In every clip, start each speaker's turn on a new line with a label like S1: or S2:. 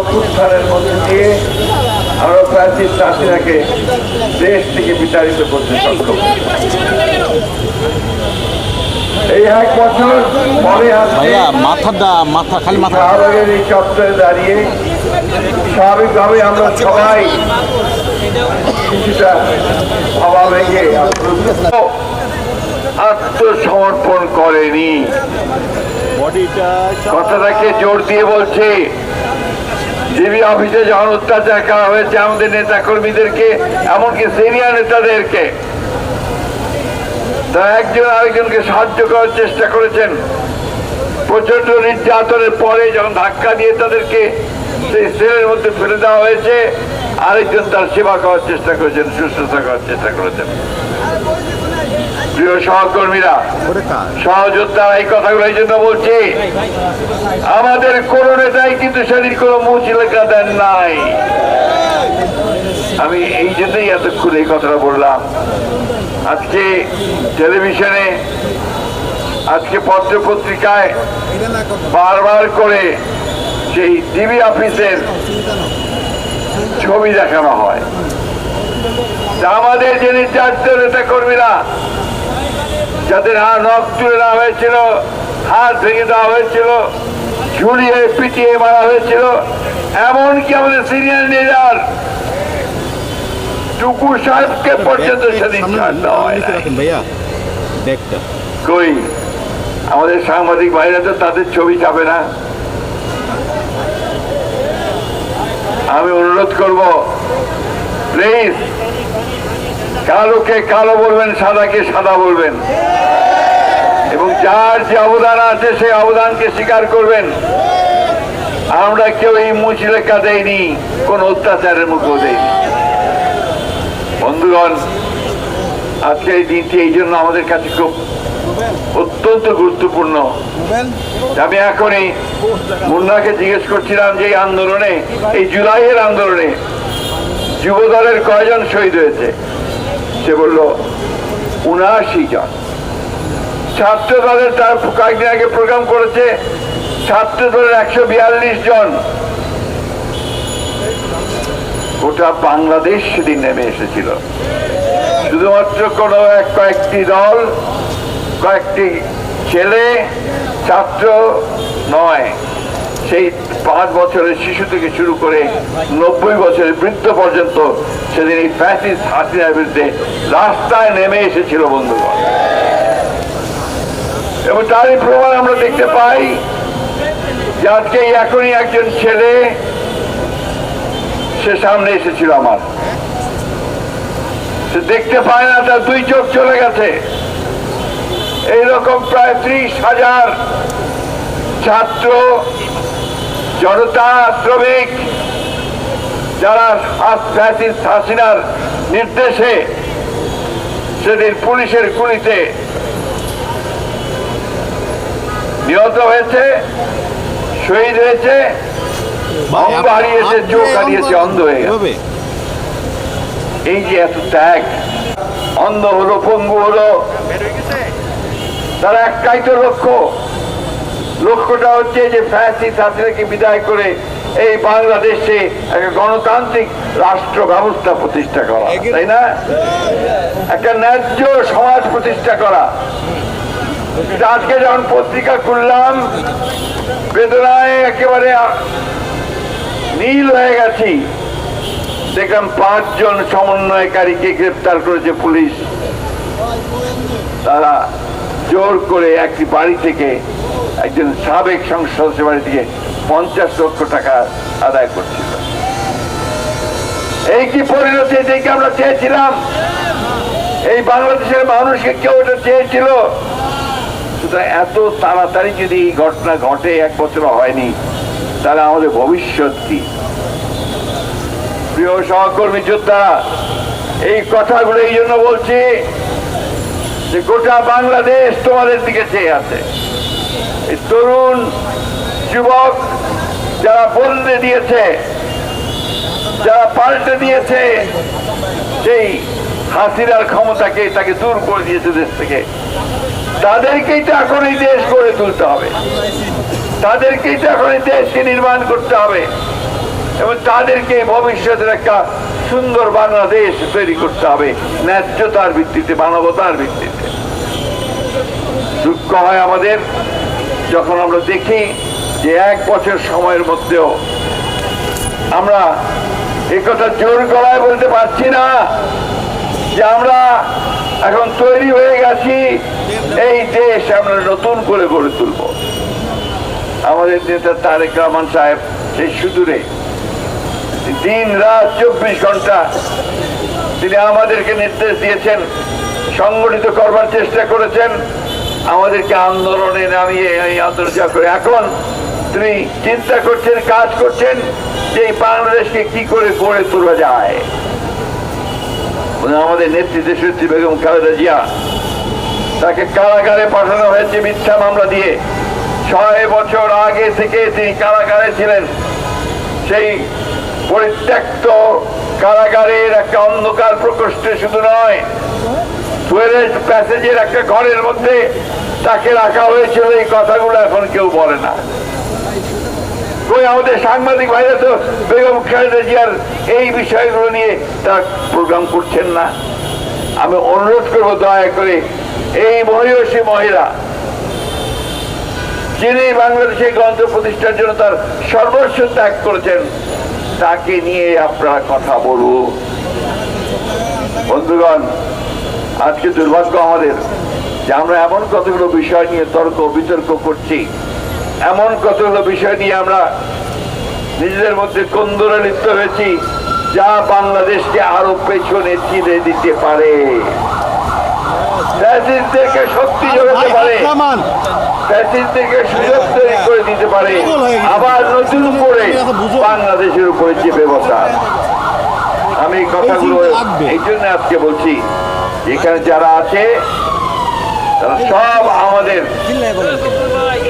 S1: অভ্যুত্থানের মধ্যে দিয়ে আমরা প্রাচীন চাষিরাকে দেশ থেকে বিতাড়িত করতে সক্ষম। এই এক বছর পরে
S2: মাথাটা মাথা খালি মাথা।
S1: শাহবাগের এই চত্বরে দাঁড়িয়ে স্বাভাবিকভাবে আমরা সবাই কিছুটা ভাবা ভেঙে আত্মসমর্পণ করেনি। কথাটাকে জোর দিয়ে বলছে ডিবি অফিসে যখন অত্যাচার করা হয়েছে, আমাদের নেতা কর্মীদেরকে এমনকি সিনিয়র নেতাদেরকে। তারা একজন আরেকজনকে সাহায্য করার চেষ্টা করেছেন। প্রচণ্ড নির্যাতনের পরে যখন ধাক্কা দিয়ে তাদেরকে সেই সেলের মধ্যে ফেলে দেওয়া হয়েছে, আরেকজন তার সেবা করার চেষ্টা করেছেন সুস্থতা করার চেষ্টা করেছেন। প্রিয় সহকর্মীরা, সহযোদ্ধারা, এই কথাগুলো এই জন্য বলছি, আমাদের কোন নেতাই কিন্তু সেদিন কোনো মুখ লেখা দেন নাই। আমি এই জন্যই এতক্ষণ এই কথাটা বললাম। আজকে টেলিভিশনে, আজকে পত্র পত্রিকায় বারবার করে সেই ডিবি অফিসের ছবি দেখানো হয়। আমাদের যে নির্যাতিত নেতা কর্মীরা যাদের হা নখ তুলে দেওয়া হয়েছিল হাত ভেঙে দেওয়া হয়েছিল ঝুলিয়ে পিটিয়ে মারা হয়েছিল এমনকি আমাদের সিনিয়র লিডার টুকু সাহেবকে পর্যন্ত সেদিন ছাড় দেওয়া হয়
S2: ভাইয়া
S1: কই? আমাদের সাংবাদিক ভাইরা তো তাদের ছবি চাবে না। আমি অনুরোধ করব প্লিজ কালোকে কালো বলবেন সাদাকে সাদা বলবেন। এবং যার যে অবদান আছে সেই অবদানকে স্বীকার করবেন। আমরা কেউ এই মুচলেখা দেয়নি কোন অত্যাচারের মুখও দেয়নি বন্ধুগণ আজকে এই দিনটি এই জন্য আমাদের কাছে খুব অত্যন্ত গুরুত্বপূর্ণ। আমি এখনই মুন্নাকে জিজ্ঞেস করছিলাম যে এই আন্দোলনে এই জুলাইয়ের আন্দোলনে যুবদলের কয়জন শহীদ হয়েছে? সে বলল উনআশি জন ছাত্র দলের তার কয়েকদিন আগে প্রোগ্রাম করেছে ছাত্র দলের একশো বিয়াল্লিশ জন। গোটা বাংলাদেশ সেদিন নেমে এসেছিল। শুধুমাত্র কোনো এক কয়েকটি দল, কয়েকটি ছেলে, ছাত্র নয়। সেই পাঁচ বছরের শিশু থেকে শুরু করে নব্বই বছরের বৃদ্ধ পর্যন্ত সেদিন এই ফ্যাসিস হাসিনার বিরুদ্ধে রাস্তায় নেমে এসেছিল বন্ধুগণ। এবং তারই প্রমাণ আমরা দেখতে পাই যে আজকে এখনই একজন ছেলে সে সামনে এসেছিল আমার। সে দেখতে পায় না, তার দুই চোখ চলে গেছে। এইরকম প্রায় ত্রিশ হাজার ছাত্র জনতা শ্রমিক যারা হাসিনার নির্দেশে সেদিন পুলিশের গুলিতে নিহত হয়েছে শহীদ হয়েছে অঙ্গ হারিয়েছে চোখ হারিয়েছে অন্ধ হয়ে গেছে। এই যে এত ত্যাগ অন্ধ হলো পঙ্গু হলো তারা একটাই তো লক্ষ্য লক্ষ্যটা হচ্ছে যে ফ্যাসিস হাসিনাকে বিদায় করে এই বাংলাদেশে একটা গণতান্ত্রিক রাষ্ট্র ব্যবস্থা প্রতিষ্ঠা করা তাই না? একটা ন্যায্য সমাজ প্রতিষ্ঠা করা। আজকে যখন পত্রিকা খুললাম বেদনায় একেবারে নীল হয়ে গেছি। দেখলাম পাঁচজন সমন্বয়কারীকে গ্রেপ্তার করেছে পুলিশ। তারা জোর করে একটি বাড়ি থেকে একজন সাবেক সংসদ বাড়ি থেকে পঞ্চাশ লক্ষ টাকা আদায় করছিল। এই কি পরিণতি দেখে আমরা চেয়েছিলাম? এই বাংলাদেশের মানুষকে কেউ এটা চেয়েছিল? সুতরাং এত তাড়াতাড়ি যদি এই ঘটনা ঘটে, এক বছর হয়নি, তাহলে আমাদের ভবিষ্যৎ কি? প্রিয় সহকর্মী যোদ্ধা, এই কথাগুলো এই জন্য বলছি যে গোটা বাংলাদেশ তোমাদের দিকে চেয়ে আছে। তরুণ যুবক যারা বদলে দিয়েছে, যারা পাল্টে দিয়েছে, সেই হাসিনার ক্ষমতাকে তাকে দূর করে দিয়েছে দেশ থেকে। তাদেরকেই তো এখন এই দেশ গড়ে তুলতে হবে। তাদেরকেই তো এখন এই দেশকে নির্মাণ করতে হবে। এবং তাদেরকে ভবিষ্যতের একটা সুন্দর বাংলাদেশ তৈরি করতে হবে, ন্যায্যতার ভিত্তিতে, মানবতার ভিত্তিতে। দুঃখ হয় আমাদের যখন আমরা দেখি যে এক বছর সময়ের মধ্যেও আমরা এই কথা জোর গলায় বলতে পারছি না যে আমরা এখন তৈরি হয়ে গেছি, এই দেশ আমরা নতুন করে গড়ে তুলব। আমাদের নেতা তারেক রহমান সাহেব সেই সুদূরে দিন রাত চব্বিশ ঘণ্টা তিনি আমাদেরকে নির্দেশ দিয়েছেন, সংগঠিত করবার চেষ্টা করেছেন। আমাদেরকে আন্দোলনে নামিয়ে এই আন্দোলন করে। এখন তিনি চিন্তা করছেন, কাজ করছেন যে বাংলাদেশকে কি করে গড়ে তোলা যায়। আমাদের নেতৃত্বে সত্যি বেগম খালেদা জিয়া, তাকে কারাগারে পাঠানো হয়েছে মিথ্যা মামলা দিয়ে। ছয় বছর আগে থেকে তিনি কারাগারে ছিলেন। সেই পরিত্যক্ত কারাগারের একটা অন্ধকার প্রকোষ্ঠে শুধু নয় টয়লেট প্যাসেজের একটা ঘরের মধ্যে তাকে রাখা হয়েছিল, এই কথাগুলো এখন কেউ বলে না। আমাদের সাংবাদিক ভাইরা তো বেগম খালেদা জিয়ার এই বিষয়গুলো নিয়ে তার প্রোগ্রাম করছেন না। আমি অনুরোধ করব দয়া করে এই মহিষী মহিলা, যিনি বাংলাদেশে গ্রন্থ প্রতিষ্ঠার জন্য তার সর্বস্ব ত্যাগ করেছেন, তাকে নিয়ে আপনারা কথা বলুন বন্ধুগণ আজকে দুর্ভাগ্য আমাদের যে আমরা এমন কতগুলো বিষয় নিয়ে তর্ক বিতর্ক করছি। এমন কতগুলো বিষয় নিয়ে আমরা নিজেদের মধ্যে কন্দরে লিপ্ত হয়েছি যা বাংলাদেশকে আরও পেছনে চিনে দিতে পারে। ফ্যাসিস্টদেরকে শক্তি যোগাতে পারে।
S2: রহমান
S1: সুযোগ তৈরি করে দিতে পারে। আবার নতুন করে বাংলাদেশের উপরে চেপে বসা। আমি কথাগুলো এই জন্য আজকে বলছি এখানে যারা আছে তারা সব আমাদের?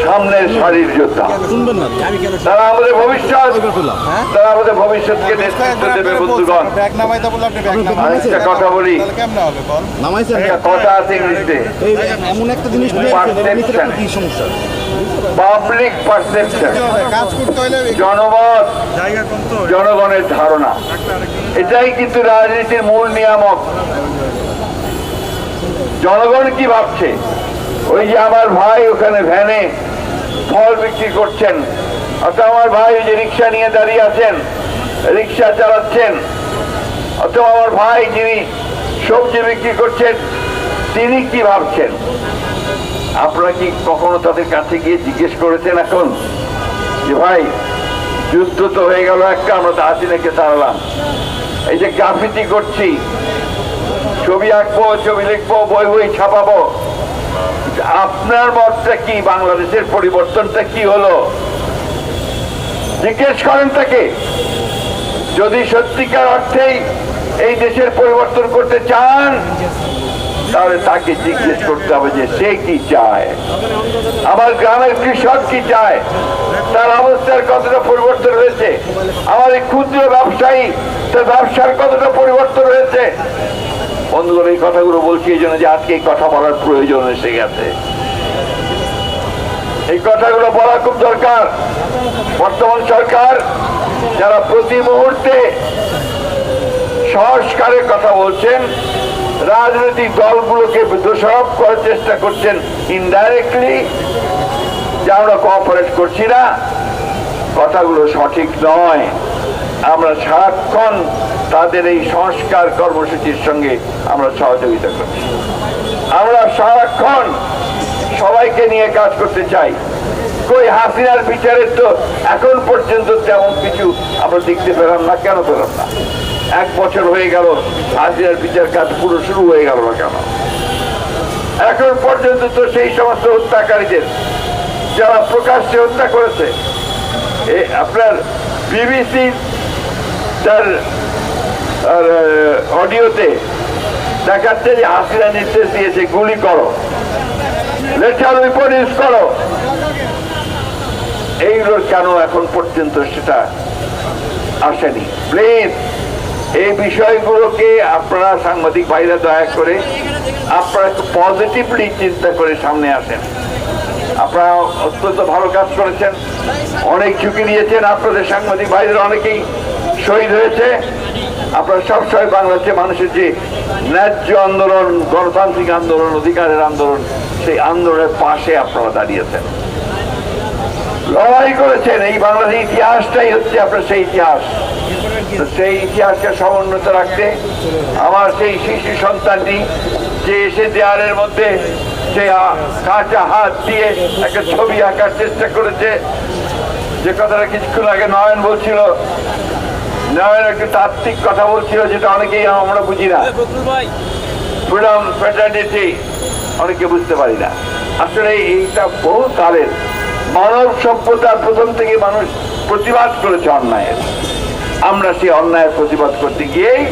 S1: সামনের সারির যোদ্ধা? তারা আমাদের ভবিষ্যৎ
S2: হ্যাঁ?
S1: তারা আমাদের ভবিষ্যৎকে নেতৃত্ব দেবে বন্ধুগণ। একটা কথা বলি।
S3: তাহলে কেমনে হবে বল?
S2: নামাইছেন
S1: একটা কথা আছে ইংলিশে।
S2: এমন একটা জিনিস
S1: পাবলিক পারসেপশন
S3: কাজ
S1: জনমত। জনগণের ধারণা। এটাই কিন্তু রাজনীতির মূল নিয়ামক। জনগণ কি ভাবছে? ওই যে আমার ভাই ওখানে ভ্যানে ফল বিক্রি করছেন। অথবা আমার ভাই ওই যে রিক্সা নিয়ে দাঁড়িয়ে আছেন, রিক্সা চালাচ্ছেন। অথবা আমার ভাই যিনি সবজি বিক্রি করছেন, তিনি কি ভাবছেন? আপনারা কি কখনো তাদের কাছে গিয়ে জিজ্ঞেস করেছেন এখন? যে ভাই, যুদ্ধ তো হয়ে গেল একটা, আমরা তো হাসিনাকে তাড়ালাম এই যে গ্রাফিতি করছি ছবি আঁকবো, ছবি লিখব, বই বই ছাপাবো। আপনার মতটা কি? বাংলাদেশের পরিবর্তনটা কি হলো? জিজ্ঞেস করেন তাকে। যদি সত্যিকার অর্থেই এই দেশের পরিবর্তন করতে চান, তাহলে তাকে জিজ্ঞেস করতে হবে যে সে কি চায়। আমার গ্রামের কৃষক কি চায়? তার অবস্থার কতটা পরিবর্তন হয়েছে? আমার এই ক্ষুদ্র ব্যবসায়ী, তার ব্যবসার কতটা পরিবর্তন হয়েছে? বন্ধুগণ, এই কথাগুলো বলছি, এই জন্য যে আজকে এই কথা বলার প্রয়োজন এসে গেছে। এই কথাগুলো বলা খুব দরকার। বর্তমান সরকার যারা প্রতি মুহূর্তে সংস্কারের কথা বলছেন, রাজনৈতিক দলগুলোকে দোষারোপ করার চেষ্টা করছেন ইনডাইরেক্টলি যে আমরা কোঅপারেট করছি না, কথাগুলো সঠিক নয়। আমরা সারাক্ষণ তাদের এই সংস্কার কর্মসূচির সঙ্গে আমরা সহযোগিতা করছি। আমরা সারাক্ষণ সবাইকে নিয়ে কাজ করতে চাই। কই হাসিনার বিচারের তো এখন পর্যন্ত তেমন কিছু আমরা দেখতে পেলাম না, কেন পেলাম না? এক বছর হয়ে গেল, হাসিনার বিচার কাজ পুরো শুরু হয়ে গেল না কেন? এখন পর্যন্ত তো সেই সমস্ত হত্যাকারীদের যারা প্রকাশ্যে হত্যা করেছে আপনার বিবিসি তার অডিওতে দেখাচ্ছে যে হাসিনা নির্দেশ দিয়েছে, গুলি করো। লেটার উইপন করো। এইগুলো কেন এখন পর্যন্ত সেটা আসেনি? প্লিজ এই বিষয়গুলোকে আপনারা সাংবাদিক ভাইরা দয়া করে আপনারা একটু পজিটিভলি চিন্তা করে সামনে আসেন। আপনারা অত্যন্ত ভালো কাজ করেছেন। অনেক ঝুঁকি নিয়েছেন আপনাদের সাংবাদিক ভাইদের অনেকেই। শহীদ হয়েছে। আপনারা সবসময় বাংলাদেশের মানুষের যে ন্যায্য আন্দোলন, গণতান্ত্রিক আন্দোলন, অধিকারের আন্দোলন, সেই আন্দোলনের পাশে আপনারা দাঁড়িয়েছেন। লড়াই করেছেন। এই বাংলাদেশের ইতিহাসটাই হচ্ছে আপনার সেই ইতিহাস। সেই ইতিহাসকে সমুন্নত রাখতে আমার সেই শিশু সন্তানটি যে এসে দেয়ালের মধ্যে সে কাঁচা হাত দিয়ে একটা ছবি আঁকার চেষ্টা করেছে। যে কথাটা কিছুক্ষণ আগে নয়ন বলছিল নয়ন একটু তাত্ত্বিক কথা বলছিল যেটা অনেকেই আমরা বুঝি না। ফ্রিডম ফ্রেটার্নিটি অনেকে বুঝতে পারি না। আসলে এইটা বহু কালের মানব সভ্যতার প্রথম থেকে মানুষ প্রতিবাদ করেছে অন্যায়ের। আমরা সেই অন্যায়ের প্রতিবাদ করতে গিয়েই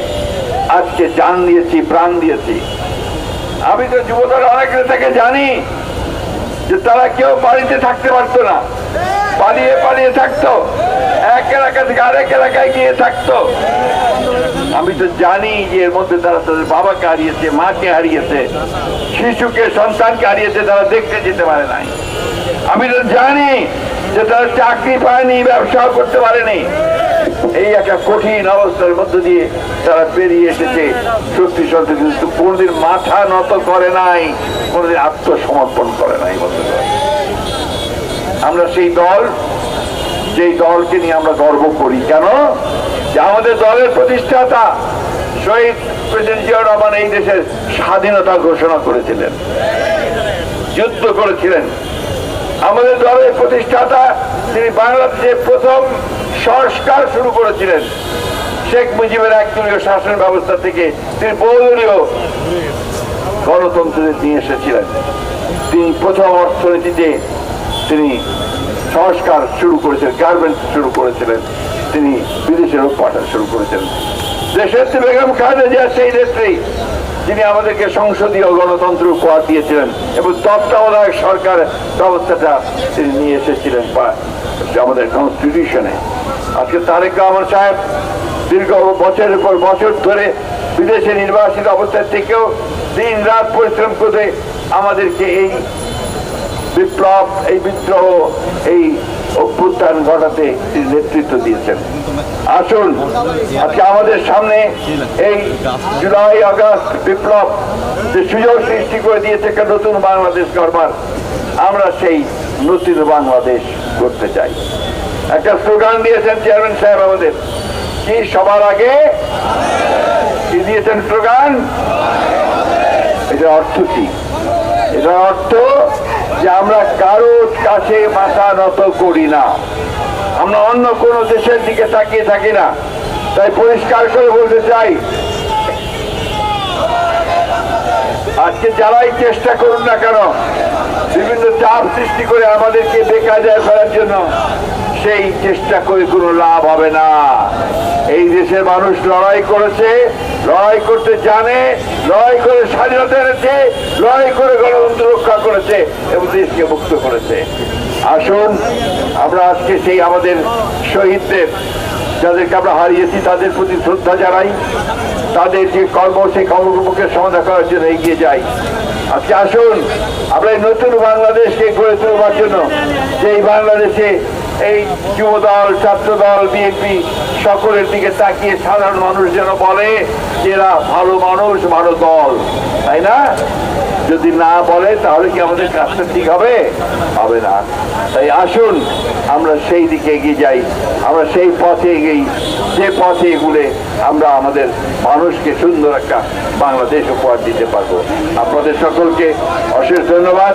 S1: আজকে জান দিয়েছি প্রাণ দিয়েছি। আমি তো যুবদল অনেক নেতাকে জানি যে তারা কেউ বাড়িতে থাকতে পারতো না। পালিয়ে পালিয়ে থাকতো। এক এলাকা থেকে আরেক এলাকায় গিয়ে থাকতো। আমি তো জানি যে এর মধ্যে তারা তাদের বাবাকে হারিয়েছে, মাকে হারিয়েছে, শিশুকে, সন্তানকে হারিয়েছে, তারা দেখতে যেতে পারে নাই। আমি তো জানি যে তারা চাকরি পায়নি, ব্যবসাও করতে পারেনি। এই একটা কঠিন অবস্থার মধ্য দিয়ে তারা পেরিয়ে এসেছে। সত্যি সত্যি, কিন্তু কোনোদিন মাথা নত করে নাই, কোনোদিন আত্মসমর্পণ করে নাই বন্ধুরা। আমরা সেই দল, যেই দলকে নিয়ে আমরা গর্ব করি। কেন? যে আমাদের দলের প্রতিষ্ঠাতা শহীদ প্রেসিডেন্ট জিয়া রহমান এই দেশের স্বাধীনতা ঘোষণা করেছিলেন, যুদ্ধ করেছিলেন। আমাদের দলের প্রতিষ্ঠাতা তিনি বাংলাদেশে প্রথম সংস্কার শুরু করেছিলেন। শেখ মুজিবের একদলীয় শাসন ব্যবস্থা থেকে তিনি বহুদলীয় গণতন্ত্রে নিয়ে এসেছিলেন। তিনি প্রথম অর্থনীতিতে তিনি সংস্কার শুরু করেছিলেন গার্মেন্টস শুরু করেছিলেন, তিনি বিদেশে লোক পাঠানো শুরু করেছিলেন দেশের বেগম খালেদা সেই নেত্রী, যিনি আমাদেরকে সংসদীয় গণতন্ত্র উপহার দিয়েছিলেন এবং তত্ত্বাবধায়ক সরকার ব্যবস্থাটা তিনি নিয়ে এসেছিলেন আমাদের কনস্টিটিউশনে আজকে তারেক রহমান সাহেব দীর্ঘ বছরের পর বছর ধরে বিদেশে নির্বাসিত অবস্থার থেকেও দিন রাত পরিশ্রম করে আমাদেরকে এই বিপ্লব, এই বিদ্রোহ, এই অভ্যুত্থান ঘটাতে নেতৃত্ব দিয়েছেন। আসুন, আজকে আমাদের সামনে এই জুলাই আগস্ট বিপ্লব যে সুযোগ সৃষ্টি করে দিয়েছে একটা নতুন বাংলাদেশ গড়বার, আমরা সেই নতুন বাংলাদেশ করতে চাই। একটা স্লোগান দিয়েছেন চেয়ারম্যান সাহেব আমাদের, কি সবার আগে? কি দিয়েছেন স্লোগান? এটার অর্থ কি? এটার অর্থ যে আমরা কারোর কাছে মাথা নত করি না। আমরা অন্য কোন দেশের দিকে তাকিয়ে থাকি না। তাই পরিষ্কার করে বলতে চাই, আজকে যারাই চেষ্টা করুন না কেন, বিভিন্ন চাপ সৃষ্টি করে আমাদেরকে বেকায়দায় ফেলার জন্য সেই চেষ্টা করে কোনো লাভ হবে না। এই দেশের মানুষ লড়াই করেছে, লড়াই করতে জানে, লড়াই করে স্বাধীনতা এনেছে, লড়াই করে গণতন্ত্র করেছে এবং দেশকে মুক্ত করেছে। আসুন, আমরা আজকে সেই আমাদের শহীদদের, যাদেরকে আমরা হারিয়েছি, তাদের প্রতি শ্রদ্ধা জানাই। তাদের যে কর্ম, সেই কর্মকর্মকে সমাধান করার জন্য এগিয়ে যাই। আজকে আসুন, আমরা এই নতুন বাংলাদেশকে গড়ে তোলবার জন্য যে এই বাংলাদেশে এই যুবদল, ছাত্রদল, বিএনপি সকলের দিকে তাকিয়ে সাধারণ মানুষ যেন বলে যে এরা ভালো মানুষ, ভালো দল। তাই না? যদি না বলে, তাহলে কি আমাদের কাজটা ঠিক হবে? হবে না। তাই আসুন, আমরা সেই দিকে এগিয়ে যাই। আমরা সেই পথে এগিয়ে, যে পথে এগুলে আমরা আমাদের মানুষকে সুন্দর একটা বাংলাদেশ উপহার দিতে পারব। আপনাদের সকলকে অশেষ ধন্যবাদ।